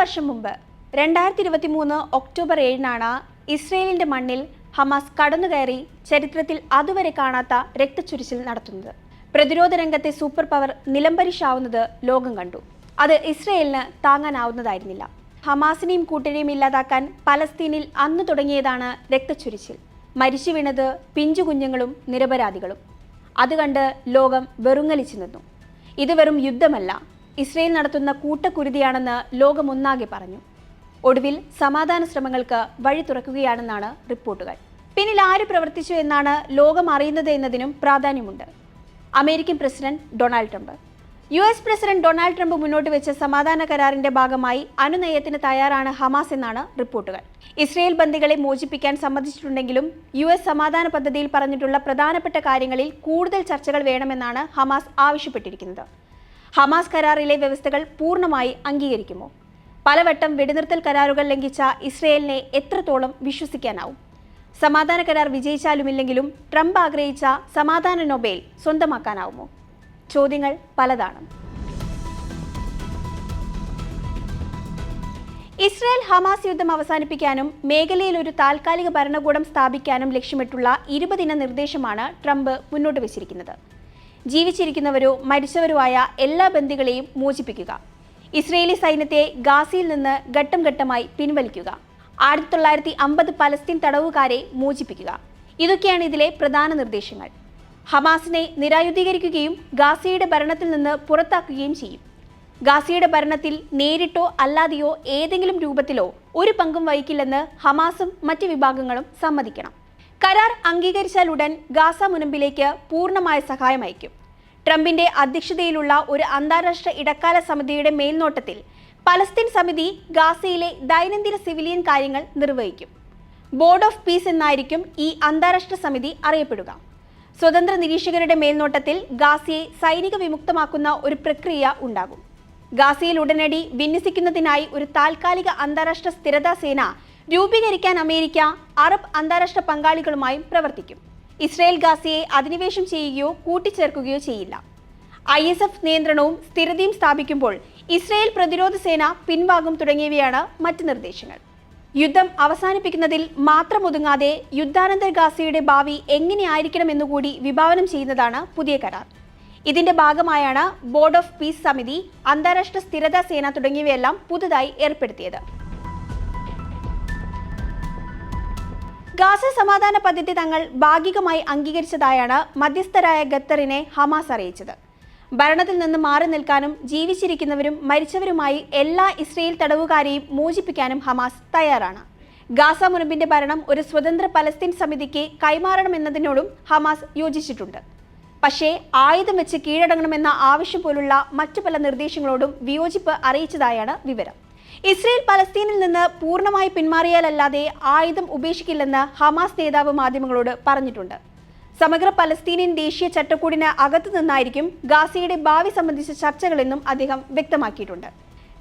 വർഷം മുമ്പ് രണ്ടായിരത്തി ഇരുപത്തി മൂന്ന് ഒക്ടോബർ ഏഴിനാണ് ഇസ്രയേലിന്റെ മണ്ണിൽ ഹമാസ് കടന്നുകയറി ചരിത്രത്തിൽ അതുവരെ കാണാത്ത രക്തച്ചുരിച്ചിൽ നടത്തുന്നത്. പ്രതിരോധ രംഗത്തെ സൂപ്പർ പവർ നിലംപരിശാവുന്നത് ലോകം കണ്ടു. അത് ഇസ്രയേലിന് താങ്ങാനാവുന്നതായിരുന്നില്ല. ഹമാസിനെയും കൂട്ടരെയും ഇല്ലാതാക്കാൻ പലസ്തീനിൽ അന്ന് തുടങ്ങിയതാണ് രക്തച്ചുരിച്ചിൽ. മരിച്ചു വീണത് പിഞ്ചു കുഞ്ഞുങ്ങളും നിരപരാധികളും. അത് കണ്ട് ലോകം വെറുങ്ങലിച്ചു നിന്നു. ഇത് വെറും യുദ്ധമല്ല ഇസ്രയേൽ നടത്തുന്ന കൂട്ടക്കുരുതിയാണെന്ന് ലോകമൊന്നാകെ പറഞ്ഞു. ഒടുവിൽ സമാധാന ശ്രമങ്ങൾക്ക് വഴി തുറക്കുകയാണെന്നാണ് റിപ്പോർട്ടുകൾ. പിന്നിൽ ആര് പ്രവർത്തിച്ചു എന്നാണ് ലോകം അറിയുന്നത് എന്നതിനും പ്രാധാന്യമുണ്ട്. American president Donald Trump. U S president Donald Trump മുന്നോട്ട് വെച്ച സമാധാന കരാറിന്റെ ഭാഗമായി അനുനയത്തിന് തയ്യാറാണ് ഹമാസ് എന്നാണ് റിപ്പോർട്ടുകൾ. ഇസ്രയേൽ ബന്ദികളെ മോചിപ്പിക്കാൻ സമ്മതിച്ചിട്ടുണ്ടെങ്കിലും യു എസ് സമാധാന പദ്ധതിയിൽ പറഞ്ഞിട്ടുള്ള പ്രധാനപ്പെട്ട കാര്യങ്ങളിൽ കൂടുതൽ ചർച്ചകൾ വേണമെന്നാണ് ഹമാസ് ആവശ്യപ്പെട്ടിരിക്കുന്നത്. ഹമാസ് കരാറിലെ വ്യവസ്ഥകൾ പൂർണമായി അംഗീകരിക്കുമോ? പലവട്ടം വെടിനിർത്തൽ കരാറുകൾ ലംഘിച്ച ഇസ്രയേലിനെ എത്രത്തോളം വിശ്വസിക്കാനാവും? സമാധാന കരാർ വിജയിച്ചാലുമില്ലെങ്കിലും ട്രംപ് ആഗ്രഹിച്ച സമാധാന നൊബേൽ സ്വന്തമാക്കാനാവുമോ? ചോദ്യങ്ങൾ പലതാണ്. ഇസ്രായേൽ ഹമാസ് യുദ്ധം അവസാനിപ്പിക്കാനും മേഖലയിൽ ഒരു താൽക്കാലിക ഭരണകൂടം സ്ഥാപിക്കാനും ലക്ഷ്യമിട്ടുള്ള ഇരുപതിന നിർദ്ദേശമാണ് ട്രംപ് മുന്നോട്ട് വച്ചിരിക്കുന്നത്. ജീവിച്ചിരിക്കുന്നവരോ മരിച്ചവരോ ആയ എല്ലാ ബന്ദികളെയും മോചിപ്പിക്കുക. ഇസ്രയേലി സൈന്യത്തെ ഗാസയിൽ നിന്ന് ഘട്ടം ഘട്ടമായി പിൻവലിക്കുക. ആയിരത്തി തൊള്ളായിരത്തി അമ്പത് പലസ്തീൻ തടവുകാരെ മോചിപ്പിക്കുക. ഇതൊക്കെയാണ് ഇതിലെ പ്രധാന നിർദ്ദേശങ്ങൾ. ഹമാസിനെ നിരായുധീകരിക്കുകയും ഗാസയുടെ ഭരണത്തിൽ നിന്ന് പുറത്താക്കുകയും ചെയ്യും. ഗാസിയുടെ ഭരണത്തിൽ നേരിട്ടോ അല്ലാതെയോ ഏതെങ്കിലും രൂപത്തിലോ ഒരു പങ്കും വഹിക്കില്ലെന്ന് ഹമാസും മറ്റ് വിഭാഗങ്ങളും സമ്മതിക്കണം. കരാർ അംഗീകരിച്ചാൽ ഉടൻ ഗാസ മുനമ്പിലേക്ക് പൂർണമായ സഹായം അയക്കും. ട്രംപിന്റെ അധ്യക്ഷതയിലുള്ള ഒരു അന്താരാഷ്ട്ര ഇടക്കാല സമിതിയുടെ മേൽനോട്ടത്തിൽ പലസ്തീൻ സമിതി ഗാസയിലെ ദൈനംദിന സിവിലിയൻ കാര്യങ്ങൾ നിർവഹിക്കും. ബോർഡ് ഓഫ് പീസ് എന്നായിരിക്കും ഈ അന്താരാഷ്ട്ര സമിതി അറിയപ്പെടുക. സ്വതന്ത്ര നിരീക്ഷകരുടെ മേൽനോട്ടത്തിൽ ഗാസയെ സൈനിക വിമുക്തമാക്കുന്ന ഒരു പ്രക്രിയ ഉണ്ടാകും. ഗാസയിൽ ഉടനടി വിന്യസിക്കുന്നതിനായി ഒരു താൽക്കാലിക അന്താരാഷ്ട്ര സ്ഥിരതാ സേന രൂപീകരിക്കാൻ അമേരിക്ക അറബ് അന്താരാഷ്ട്ര പങ്കാളികളുമായും പ്രവർത്തിക്കും. ഇസ്രായേൽ ഗാസയെ അധിനിവേശം ചെയ്യുകയോ കൂട്ടിച്ചേർക്കുകയോ ചെയ്യില്ല. ഐ എസ് എഫ് നിയന്ത്രണവും സ്ഥിരതയും സ്ഥാപിക്കുമ്പോൾ ഇസ്രായേൽ പ്രതിരോധ സേന പിൻവാങ്ങും തുടങ്ങിയവയാണ് മറ്റ് നിർദ്ദേശങ്ങൾ. യുദ്ധം അവസാനിപ്പിക്കുന്നതിൽ മാത്രം ഒതുങ്ങാതെ യുദ്ധാനന്തര ഗാസയുടെ ഭാവി എങ്ങനെയായിരിക്കണമെന്നുകൂടി വിഭാവനം ചെയ്യുന്നതാണ് പുതിയ കരാർ. ഇതിന്റെ ഭാഗമായാണ് ബോർഡ് ഓഫ് പീസ് സമിതി അന്താരാഷ്ട്ര സ്ഥിരതാ സേന തുടങ്ങിയവയെല്ലാം പുതുതായി ഏർപ്പെടുത്തിയത്. ഗാസ സമാധാന പദ്ധതി തങ്ങൾ ഭാഗികമായി അംഗീകരിച്ചതായാണ് മധ്യസ്ഥരായ ഖത്തറിനെ ഹമാസ് അറിയിച്ചത്. ഭരണത്തിൽ നിന്ന് മാറി നിൽക്കാനും ജീവിച്ചിരിക്കുന്നവരും മരിച്ചവരുമായി എല്ലാ ഇസ്രയേൽ തടവുകാരെയും മോചിപ്പിക്കാനും ഹമാസ് തയ്യാറാണ്. ഗാസ മുനമ്പിന്റെ ഭരണം ഒരു സ്വതന്ത്ര പലസ്തീൻ സമിതിക്ക് കൈമാറണമെന്നതിനോടും ഹമാസ് യോജിച്ചിട്ടുണ്ട്. പക്ഷേ ആയുധം വെച്ച് കീഴടങ്ങണമെന്ന ആവശ്യം പോലുള്ള മറ്റു പല നിർദ്ദേശങ്ങളോടും വിയോജിപ്പ് അറിയിച്ചതായാണ് വിവരം. ഇസ്രയേൽ പലസ്തീനിൽ നിന്ന് പൂർണമായി പിന്മാറിയാലല്ലാതെ ആയുധം ഉപേക്ഷിക്കില്ലെന്ന് ഹമാസ് നേതാവ് മാധ്യമങ്ങളോട് പറഞ്ഞിട്ടുണ്ട്. സമഗ്ര പലസ്തീനിയൻ ദേശീയ ചട്ടക്കൂടിന് അകത്തു നിന്നായിരിക്കും ഗാസയുടെ ഭാവി സംബന്ധിച്ച ചർച്ചകളെന്നും അദ്ദേഹം വ്യക്തമാക്കിയിട്ടുണ്ട്.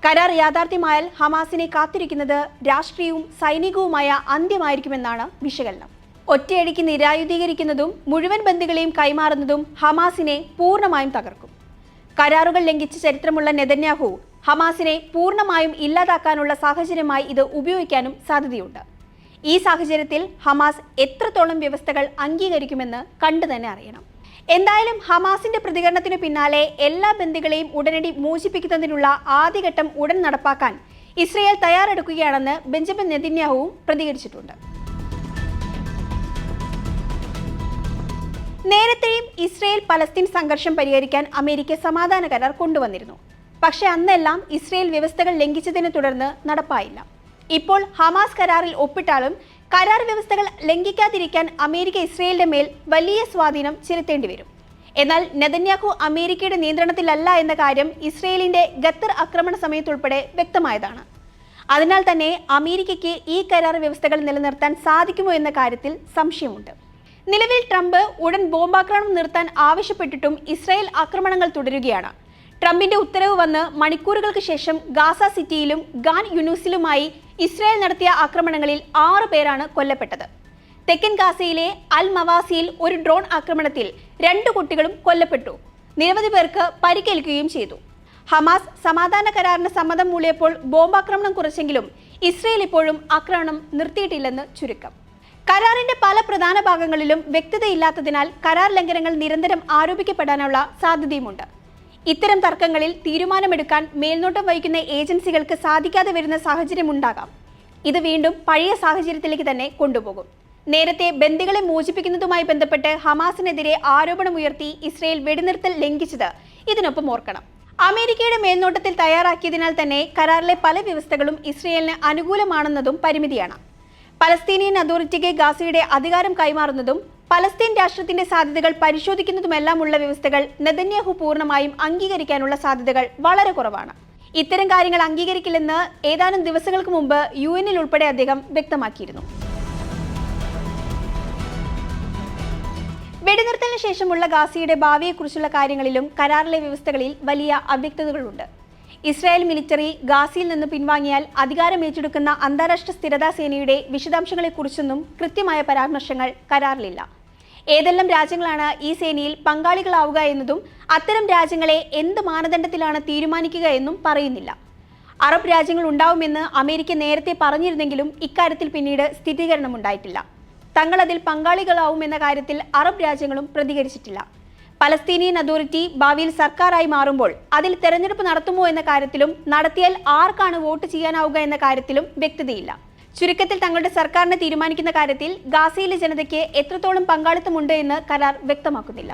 കരാർ യാഥാർത്ഥ്യമായാൽ ഹമാസിനെ കാത്തിരിക്കുന്നത് രാഷ്ട്രീയവും സൈനികവുമായ അന്ത്യമായിരിക്കുമെന്നാണ് വിശകലനം. ഒറ്റയടിക്ക് നിരായുധീകരിക്കുന്നതും മുഴുവൻ ബന്ധുക്കളെയും കൈമാറുന്നതും ഹമാസിനെ പൂർണമായും തകർക്കും. കരാറുകൾ ലംഘിച്ച ചരിത്രമുള്ള നെതന്യാഹു ഹമാസിനെ പൂർണമായും ഇല്ലാതാക്കാനുള്ള സാഹചര്യമായി ഇത് ഉപയോഗിക്കാനും സാധ്യതയുണ്ട്. ഈ സാഹചര്യത്തിൽ ഹമാസ് എത്രത്തോളം വ്യവസ്ഥകൾ അംഗീകരിക്കുമെന്ന് കണ്ടു തന്നെ അറിയണം. എന്തായാലും ഹമാസിന്റെ പ്രതികരണത്തിനു പിന്നാലെ എല്ലാ ബന്ദികളെയും ഉടനടി മോചിപ്പിക്കുന്നതിനുള്ള ആദ്യഘട്ടം ഉടൻ നടപ്പാക്കാൻ ഇസ്രയേൽ തയ്യാറെടുക്കുകയാണെന്ന് ബെഞ്ചമിൻ നെതിന്യാഹുവും പ്രതികരിച്ചിട്ടുണ്ട്. നേരത്തെയും ഇസ്രയേൽ പലസ്തീൻ സംഘർഷം പരിഹരിക്കാൻ അമേരിക്ക സമാധാന കരാർ കൊണ്ടുവന്നിരുന്നു. പക്ഷേ അന്നെല്ലാം ഇസ്രയേൽ വ്യവസ്ഥകൾ ലംഘിച്ചതിനെ തുടർന്ന് നടപ്പായില്ല. ഇപ്പോൾ ഹമാസ് കരാറിൽ ഒപ്പിട്ടാലും കരാർ വ്യവസ്ഥകൾ ലംഘിക്കാതിരിക്കാൻ അമേരിക്ക ഇസ്രയേലിന്റെ മേൽ വലിയ സ്വാധീനം ചെലുത്തേണ്ടി വരും. എന്നാൽ നെതന്യാഹു അമേരിക്കയുടെ നിയന്ത്രണത്തിലല്ല എന്ന കാര്യം ഇസ്രയേലിന്റെ ഖത്തർ ആക്രമണ സമയത്തുൾപ്പെടെ വ്യക്തമായതാണ്. അതിനാൽ തന്നെ അമേരിക്കയ്ക്ക് ഈ കരാർ വ്യവസ്ഥകൾ നിലനിർത്താൻ സാധിക്കുമോ എന്ന കാര്യത്തിൽ സംശയമുണ്ട്. നിലവിൽ ട്രംപ് ഉടൻ ബോംബാക്രമണം നിർത്താൻ ആവശ്യപ്പെട്ടിട്ടും ഇസ്രായേൽ ആക്രമണങ്ങൾ തുടരുകയാണ്. ട്രംപിന്റെ ഉത്തരവ് വന്ന് മണിക്കൂറുകൾക്ക് ശേഷം ഗാസ സിറ്റിയിലും ഗാൻ യുനൂസിലുമായി ഇസ്രായേൽ നടത്തിയ ആക്രമണങ്ങളിൽ ആറു പേരാണ് കൊല്ലപ്പെട്ടത്. തെക്കൻ ഗാസയിലെ അൽ മവാസിയിൽ ഒരു ഡ്രോൺ ആക്രമണത്തിൽ രണ്ട് കുട്ടികളും കൊല്ലപ്പെട്ടു. നിരവധി പേർക്ക് പരിക്കേൽക്കുകയും ചെയ്തു. ഹമാസ് സമാധാന കരാറിന് സമ്മതം മൂളിയപ്പോൾ ബോംബാക്രമണം കുറച്ചെങ്കിലും ഇസ്രയേൽ ഇപ്പോഴും ആക്രമണം നിർത്തിയിട്ടില്ലെന്ന് ചുരുക്കം. കരാറിന്റെ പല പ്രധാന ഭാഗങ്ങളിലും വ്യക്തതയില്ലാത്തതിനാൽ കരാർ ലംഘനങ്ങൾ നിരന്തരം ആരോപിക്കപ്പെടാനുള്ള സാധ്യതയുമുണ്ട്. ഇത്തരം തർക്കങ്ങളിൽ തീരുമാനമെടുക്കാൻ മേൽനോട്ടം വഹിക്കുന്ന ഏജൻസികൾക്ക് സാധിക്കാതെ വരുന്ന സാഹചര്യമുണ്ടാകാം. ഇത് വീണ്ടും പഴയ സാഹചര്യത്തിലേക്ക് തന്നെ കൊണ്ടുപോകും. നേരത്തെ ബന്ദികളെ മോചിപ്പിക്കുന്നതുമായി ബന്ധപ്പെട്ട് ഹമാസിനെതിരെ ആരോപണമുയർത്തി ഇസ്രയേൽ വെടിനിർത്തൽ ലംഘിച്ചത് ഇതിനൊപ്പം ഓർക്കണം. അമേരിക്കയുടെ മേൽനോട്ടത്തിൽ തയ്യാറാക്കിയതിനാൽ തന്നെ കരാറിലെ പല വ്യവസ്ഥകളും ഇസ്രയേലിന് അനുകൂലമാണെന്നതും പരിമിതിയാണ്. പലസ്തീനിയൻ അതോറിറ്റിക്ക് ഗാസയുടെ അധികാരം കൈമാറുന്നതും പലസ്തീൻ രാഷ്ട്രത്തിന്റെ സാധ്യതകൾ പരിശോധിക്കുന്നതുമെല്ലാമുള്ള വ്യവസ്ഥകൾ നെതന്യാഹു പൂർണമായും അംഗീകരിക്കാനുള്ള സാധ്യതകൾ വളരെ കുറവാണ്. ഇത്തരം കാര്യങ്ങൾ അംഗീകരിക്കില്ലെന്ന് ഏതാനും ദിവസങ്ങൾക്ക് മുമ്പ് യു എന്നിൽ ഉൾപ്പെടെ അദ്ദേഹം വ്യക്തമാക്കിയിരുന്നു. വെടിനിർത്തലിന് ശേഷമുള്ള ഗാസയുടെ ഭാവിയെക്കുറിച്ചുള്ള കാര്യങ്ങളിലും കരാറിലെ വ്യവസ്ഥകളിൽ വലിയ അവ്യക്തതകളുണ്ട്. ഇസ്രായേൽ മിലിറ്ററി ഗാസിയിൽ നിന്ന് പിൻവാങ്ങിയാൽ അധികാരം ഏറ്റെടുക്കുന്ന അന്താരാഷ്ട്ര സ്ഥിരതാ സേനയുടെ വിശദാംശങ്ങളെക്കുറിച്ചൊന്നും കൃത്യമായ പരാമർശങ്ങൾ കരാറിലില്ല. ഏതെല്ലാം രാജ്യങ്ങളാണ് ഈ സേനയിൽ പങ്കാളികളാവുക എന്നതും അത്തരം രാജ്യങ്ങളെ എന്ത് മാനദണ്ഡത്തിലാണ് തീരുമാനിക്കുക എന്നും പറയുന്നില്ല. അറബ് രാജ്യങ്ങൾ ഉണ്ടാവുമെന്ന് അമേരിക്ക നേരത്തെ പറഞ്ഞിരുന്നെങ്കിലും ഇക്കാര്യത്തിൽ പിന്നീട് സ്ഥിരീകരണമുണ്ടായിട്ടില്ല തങ്ങൾ അതിൽ പങ്കാളികളാവുമെന്ന കാര്യത്തിൽ അറബ് രാജ്യങ്ങളും പ്രതികരിച്ചിട്ടില്ല. പലസ്തീനിയൻ അതോറിറ്റി ഭാവിയിൽ സർക്കാരായി മാറുമ്പോൾ അതിൽ തെരഞ്ഞെടുപ്പ് നടത്തുമോ എന്ന കാര്യത്തിലും നടത്തിയാൽ ആർക്കാണ് വോട്ട് ചെയ്യാനാവുക എന്ന കാര്യത്തിലും വ്യക്തതയില്ല. ചുരുക്കത്തിൽ തങ്ങളുടെ സർക്കാരിനെ തീരുമാനിക്കുന്ന കാര്യത്തിൽ ഗാസയിലെ ജനതയ്ക്ക് എത്രത്തോളം പങ്കാളിത്തമുണ്ട് എന്ന് കരാർ വ്യക്തമാക്കുന്നില്ല.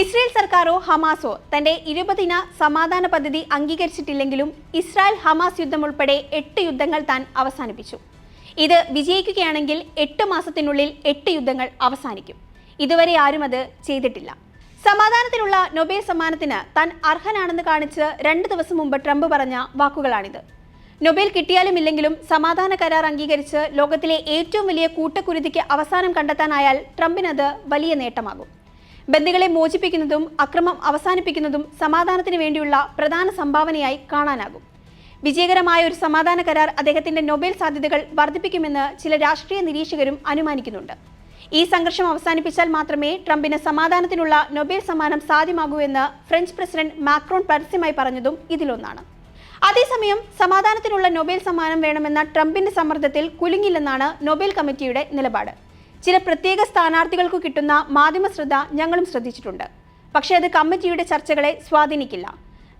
ഇസ്രായേൽ സർക്കാരോ ഹമാസോ തന്റെ ഇരുപതിന സമാധാന പദ്ധതി അംഗീകരിച്ചിട്ടില്ലെങ്കിലും ഇസ്രായേൽ ഹമാസ് യുദ്ധം ഉൾപ്പെടെ എട്ട് യുദ്ധങ്ങൾ താൻ അവസാനിപ്പിച്ചു. ഇത് വിജയിക്കുകയാണെങ്കിൽ എട്ട് മാസത്തിനുള്ളിൽ എട്ട് യുദ്ധങ്ങൾ അവസാനിക്കും. ഇതുവരെ ആരും അത് ചെയ്തിട്ടില്ല. സമാധാനത്തിനുള്ള നൊബേൽ സമ്മാനത്തിന് താൻ അർഹനാണെന്ന് കാണിച്ച് രണ്ട് ദിവസം മുമ്പ് ട്രംപ് പറഞ്ഞ വാക്കുകളാണിത്. നൊബേൽ കിട്ടിയാലും ഇല്ലെങ്കിലും സമാധാന കരാർ അംഗീകരിച്ച് ലോകത്തിലെ ഏറ്റവും വലിയ കൂട്ടക്കുരുതിക്ക് അവസാനം കണ്ടെത്താനായാൽ ട്രംപിനത് വലിയ നേട്ടമാകും. ബന്ദികളെ മോചിപ്പിക്കുന്നതും അക്രമം അവസാനിപ്പിക്കുന്നതും സമാധാനത്തിന് വേണ്ടിയുള്ള പ്രധാന സംഭാവനയായി കാണാനാകും. വിജയകരമായ ഒരു സമാധാന കരാർ അദ്ദേഹത്തിന്റെ നൊബേൽ സാധ്യതകൾ വർദ്ധിപ്പിക്കുമെന്ന് ചില രാഷ്ട്രീയ നിരീക്ഷകരും അനുമാനിക്കുന്നുണ്ട്. ഈ സംഘർഷം അവസാനിപ്പിച്ചാൽ മാത്രമേ ട്രംപിന് സമാധാനത്തിനുള്ള നൊബേൽ സമ്മാനം സാധ്യമാകൂ എന്ന് ഫ്രഞ്ച് പ്രസിഡന്റ് മാക്രോൺ പരസ്യമായി പറഞ്ഞതും ഇതിലൊന്നാണ്. അതേസമയം സമാധാനത്തിനുള്ള നൊബേൽ സമ്മാനം വേണമെന്ന ട്രംപിന്റെ സമ്മർദ്ദത്തിൽ കുലുങ്ങില്ലെന്നാണ് നൊബേൽ കമ്മിറ്റിയുടെ നിലപാട്. ചില പ്രത്യേക സ്ഥാനാർത്ഥികൾക്ക് കിട്ടുന്ന മാധ്യമ ശ്രദ്ധ ഞങ്ങളും ശ്രദ്ധിച്ചിട്ടുണ്ട്. പക്ഷേ അത് കമ്മിറ്റിയുടെ ചർച്ചകളെ സ്വാധീനിക്കില്ല.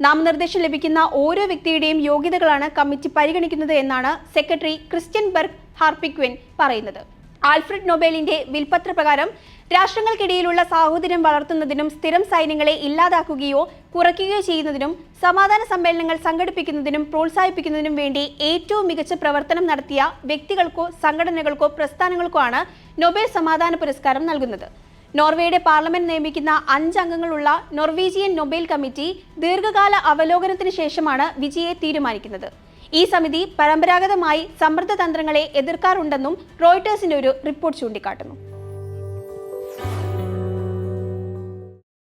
നാമനിർദ്ദേശം ലഭിക്കുന്ന ഓരോ വ്യക്തിയുടെയും യോഗ്യതകളാണ് കമ്മിറ്റി പരിഗണിക്കുന്നത് എന്നാണ് സെക്രട്ടറി ക്രിസ്ത്യൻ ബർഗ് ഹാർപിക്വിൻ പറയുന്നത്. ആൽഫ്രഡ് നൊബേലിന്റെ വിൽപത്ര പ്രകാരം രാഷ്ട്രങ്ങൾക്കിടയിലുള്ള സാഹോദര്യം വളർത്തുന്നതിനും സ്ഥിരം സൈന്യങ്ങളെ ഇല്ലാതാക്കുകയോ കുറയ്ക്കുകയോ ചെയ്യുന്നതിനും സമാധാന സമ്മേളനങ്ങൾ സംഘടിപ്പിക്കുന്നതിനും പ്രോത്സാഹിപ്പിക്കുന്നതിനും വേണ്ടി ഏറ്റവും മികച്ച പ്രവർത്തനം നടത്തിയ വ്യക്തികൾക്കോ സംഘടനകൾക്കോ പ്രസ്ഥാനങ്ങൾക്കോ ആണ് നൊബേൽ സമാധാന പുരസ്കാരം നൽകുന്നത്. നോർവേയുടെ പാർലമെന്റ് നിയമിക്കുന്ന അഞ്ചംഗങ്ങളുള്ള നൊർവീജിയൻ നൊബേൽ കമ്മിറ്റി ദീർഘകാല അവലോകനത്തിന് ശേഷമാണ് വിജയെ തീരുമാനിക്കുന്നത്. ഈ സമിതി പരമ്പരാഗതമായി സമ്മർദ്ദ തന്ത്രങ്ങളെ എതിർക്കാറുണ്ടെന്നും റോയിട്ടേഴ്സിന്റെ ഒരു റിപ്പോർട്ട് ചൂണ്ടിക്കാട്ടുന്നു.